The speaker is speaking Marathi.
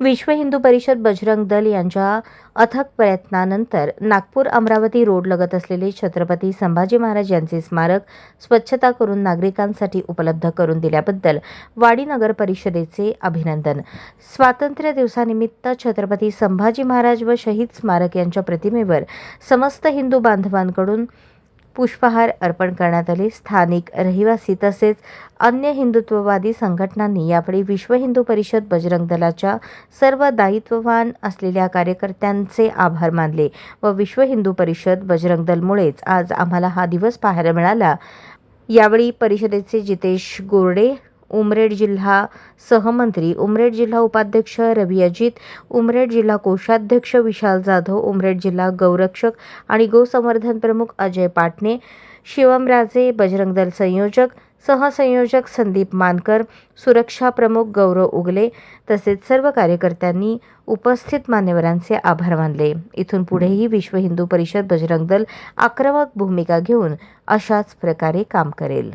विश्व हिंदू परिषद बजरंग दल यांच्या अथक प्रयत्नानंतर नागपूर अमरावती रोड लगत असलेले छत्रपती संभाजी महाराज यांचे स्मारक स्वच्छता करून नागरिकांसाठी उपलब्ध करून दिल्याबद्दल वाडी नगर परिषदेचे अभिनंदन. स्वातंत्र्य दिवसानिमित्त छत्रपती संभाजी महाराज व शहीद स्मारक यांच्या प्रतिमेवर समस्त हिंदू बांधवांकडून पुष्पहार अर्पण करण्यात आले. स्थानिक रहिवासी तसेच अन्य हिंदुत्ववादी संघटनांनी यावेळी विश्व हिंदू परिषद बजरंग दलाच्या सर्व दायित्ववान असलेल्या कार्यकर्त्यांचे आभार मानले व विश्व हिंदू परिषद बजरंग दलमुळेच आज आम्हाला हा दिवस पाहायला मिळाला. यावेळी परिषदेचे जितेश गोरडे उमरेड जिल्हा सहमंत्री उमरेड जिल्हा उपाध्यक्ष रवी अजित उमरेड जिल्हा कोषाध्यक्ष विशाल जाधव उमरेड जिल्हा गौरक्षक आणि गोसंवर्धन प्रमुख अजय पाटणे शिवमराजे बजरंग दल संयोजक सहसंयोजक संदीप मानकर सुरक्षा प्रमुख गौरव उगले तसेच सर्व कार्यकर्त्यांनी उपस्थित मान्यवरांचे आभार मानले. इथून पुढेही विश्व हिंदू परिषद बजरंग दल आक्रमक भूमिका घेऊन अशाच प्रकारे काम करेल.